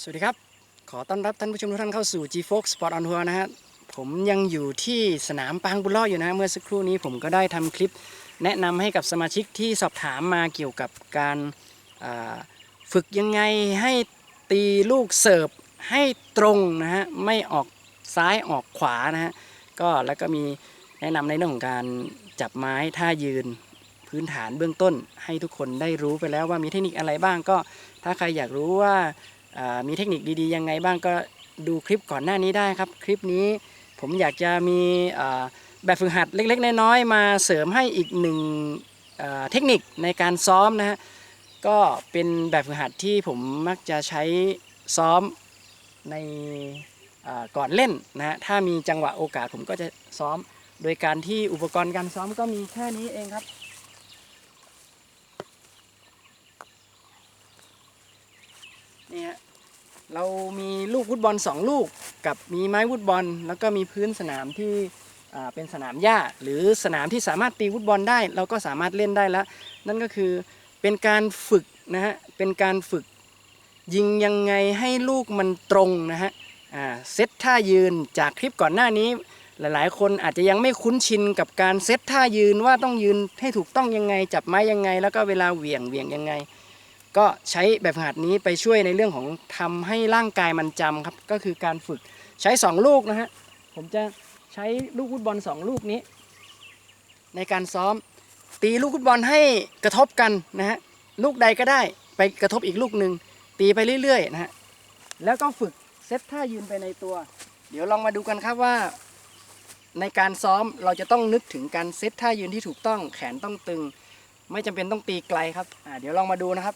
สวัสดีครับ ขอต้อนรับท่านผู้ชมทุกท่านเข้าสู่ G Fox Sport on Tour นะฮะผมยังอยู่ที่สนามปางบุญล่ออยู่นะ เมื่อสักครู่นี้ผมก็ได้ทำคลิปแนะนำให้กับสมาชิกที่สอบถามมาเกี่ยวกับการฝึกยังไงให้ตีลูกเสิร์ฟให้ตรงนะฮะ ไม่ออกซ้ายออกขวานะฮะ ก็แล้วก็มีแนะนำในเรื่องของการจับไม้ท่ายืนพื้นฐานเบื้องต้น ให้ทุกคนได้รู้ไปแล้วว่ามีเทคนิคอะไรบ้างก็ถ้าใครอยากรู้ว่า มีเทคนิคดีๆยังไงบ้างก็ดูคลิปก่อนหน้านี้ได้ครับ คลิปนี้ผมอยากจะมีแบบฝึกหัดเล็กๆ น้อยๆมาเสริมให้อีกหนึ่งเทคนิคในการซ้อมนะฮะก็เป็นแบบฝึกหัดที่ผมมักจะใช้ซ้อมในก่อนเล่นนะฮะถ้ามีจังหวะโอกาสผมก็จะซ้อม โดยการที่อุปกรณ์การซ้อมก็มีแค่นี้เองครับ นี่ฮะเรามีลูกฟุตบอลสองลูกกับมีไม้ฟุตบอล แล้วก็มีพื้นสนามที่เป็นสนามหญ้า หรือสนามที่สามารถตีฟุตบอลได้ เราก็สามารถเล่นได้แล้ว นั่นก็คือเป็นการฝึกนะฮะเป็นการฝึกยิงยังไงให้ลูกมันตรงนะฮะเซตท่ายืนจากคลิปก่อนหน้านี้ หลายๆ คนอาจจะยังไม่คุ้นชินกับการเซตท่ายืนว่าต้องยืนให้ถูกต้องยังไง จับไม้ยังไง แล้วก็เวลาเหวี่ยงเหวี่ยงยังไง ก็ใช้แบบฝึกหัดนี้ไปช่วยในเรื่องของทำให้ร่างกายมันจำครับ ก็คือการฝึกใช้ 2 ลูกนะฮะผมจะใช้ลูกฟุตบอล 2 ลูกนี้ ในการซ้อมตีลูกฟุตบอลให้กระทบกันนะฮะลูกใดก็ได้ไปกระทบอีกลูกหนึ่งตีไปเรื่อยๆนะฮะแล้วก็ฝึกเซตท่ายืนไปในตัว เดี๋ยวลองมาดูกันครับว่า ในการซ้อมเราจะต้องนึกถึงการเซตท่ายืนที่ถูกต้องแขนต้องตึง ไม่จำเป็นต้องตีไกลครับเดี๋ยวลองมาดูนะครับ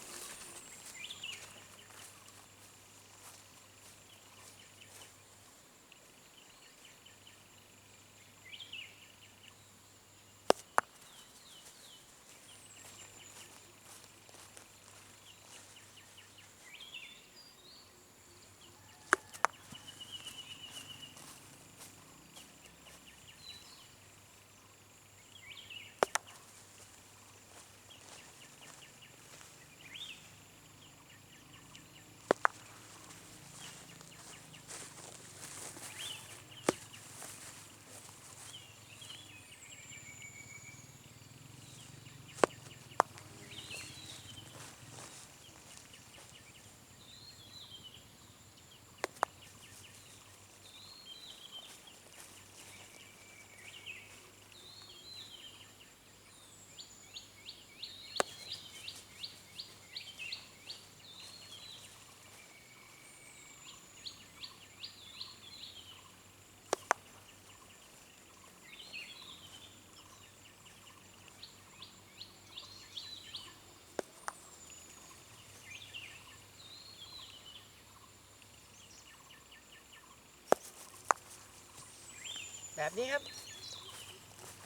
แบบนี้ครับ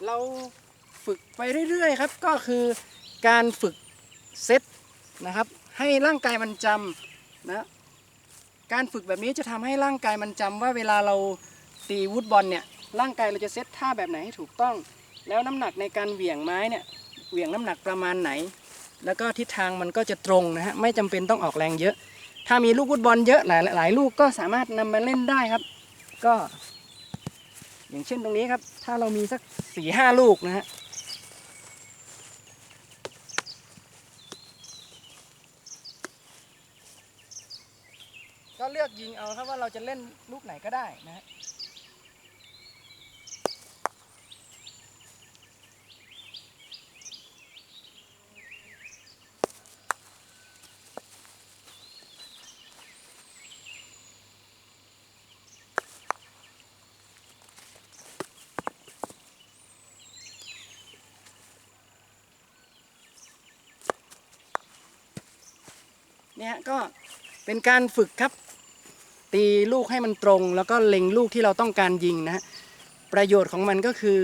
เราฝึกไปเรื่อยๆครับ ก็คือการฝึกเซตนะครับ ให้ร่างกายมันจำนะการฝึกแบบนี้จะทำให้ร่างกายมันจำว่าเวลาเราตีวูดบอลเนี่ยร่างกายเราจะเซตท่าแบบไหนให้ถูกต้อง แล้วน้ำหนักในการเหวี่ยงไม้เนี่ยเหวี่ยงน้ำหนักประมาณไหน แล้วก็ทิศทางมันก็จะตรงนะฮะไม่จำเป็นต้องออกแรงเยอะ ถ้ามีลูกฟุตบอลเยอะหลายหลายลูกก็สามารถนำมาเล่นได้ครับ ก็ อย่างเช่นตรงนี้ครับ ถ้าเรามีสักสี่ห้าลูกนะฮะก็เลือกยิงเอาครับว่าเราจะเล่นลูกไหนก็ได้นะฮะ เนี่ยก็เป็นการฝึกครับ ตีลูกให้มันตรง แล้วก็เล็งลูกที่เราต้องการยิงนะฮะประโยชน์ของมันก็คือ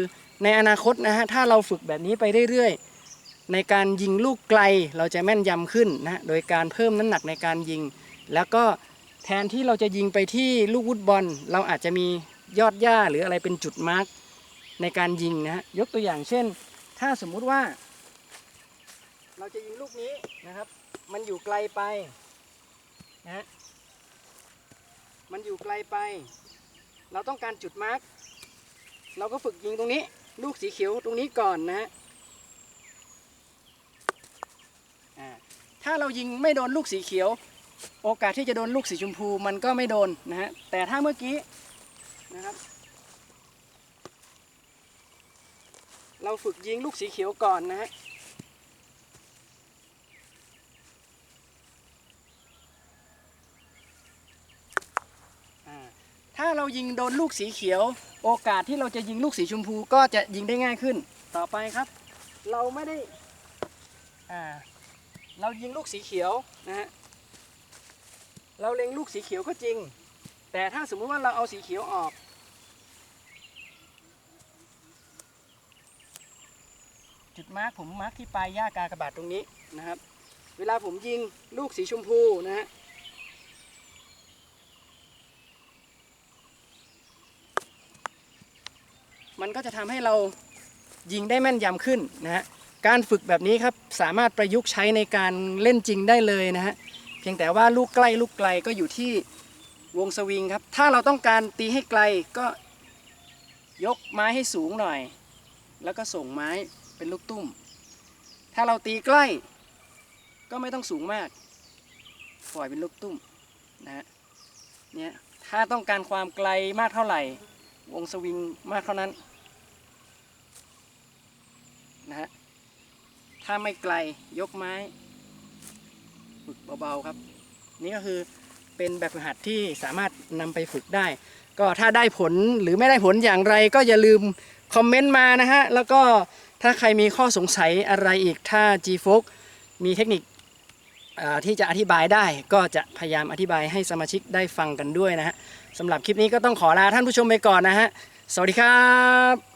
ในอนาคตนะฮะถ้าเราฝึกแบบนี้ไปเรื่อยๆ ในการยิงลูกไกลเราจะแม่นยำขึ้นนะฮะโดยการเพิ่มน้ำหนักในการยิง แล้วก็แทนที่เราจะยิงไปที่ลูกวุดบอล เราอาจจะมียอดหญ้าหรืออะไรเป็นจุดมาร์กในการยิงนะฮะยกตัวอย่างเช่น ถ้าสมมุติว่า เราจะยิงลูกนี้นะครับ มันอยู่ไกลไปนะฮะมันอยู่ไกลไป เราต้องการจุดมาร์กเราก็ฝึกยิงตรงนี้ ลูกสีเขียวตรงนี้ก่อนนะฮะถ้าเรายิงไม่โดนลูกสีเขียว โอกาสที่จะโดนลูกสีชมพูมันก็ไม่โดนนะฮะแต่ถ้าเมื่อกี้นะครับ เราฝึกยิงลูกสีเขียวก่อนนะฮะ อ่าถ้าเรา ยิงโดนลูกสีเขียว โอกาสที่เราจะยิงลูกสีชมพูก็จะยิงได้ง่ายขึ้น ต่อไปครับ เราไม่ได้อ่าเรายิงลูกสีเขียวนะฮะเราเล็งลูกสีเขียวก็จริง แต่ถ้าสมมุติว่าเราเอาสีเขียวออกจุดมาร์กผมมาร์กที่ปลายหญ้ากากระบาดตรงนี้นะครับ เวลาผมยิงลูกสีชมพูนะฮะ มันก็จะทำให้เรายิงได้แม่นยำขึ้นนะฮะการฝึกแบบนี้ครับสามารถประยุกต์ใช้ในการเล่นจริงได้เลยนะฮะเพียงแต่ว่าลูกใกล้ลูกไกลก็อยู่ที่วงสวิงครับ ถ้าเราต้องการตีให้ไกลก็ยกไม้ให้สูงหน่อย แล้วก็ส่งไม้เป็นลูกตุ้ม ถ้าเราตีใกล้ ก็ไม่ต้องสูงมาก ปล่อยเป็นลูกตุ้มนะฮะเนี่ยถ้าต้องการความไกลมากเท่าไหร่ วงสวิงมากเท่านั้น นะฮะ ถ้าไม่ไกลยกไม้ฝึกเบาๆครับ นี่ก็คือเป็นแบบฝึกหัดที่สามารถนำไปฝึกได้ ก็ถ้าได้ผลหรือไม่ได้ผลอย่างไรก็อย่าลืมคอมเมนต์มานะฮะ แล้วก็ถ้าใครมีข้อสงสัยอะไรอีกถ้า G f o x มีเทคนิคที่จะอธิบายได้ก็จะพยายามอธิบายให้สมาชิกได้ฟังกันด้วยนะฮะสำหรับคลิปนี้ก็ต้องขอลาท่านผู้ชมไปก่อนนะฮะ สวัสดีครับ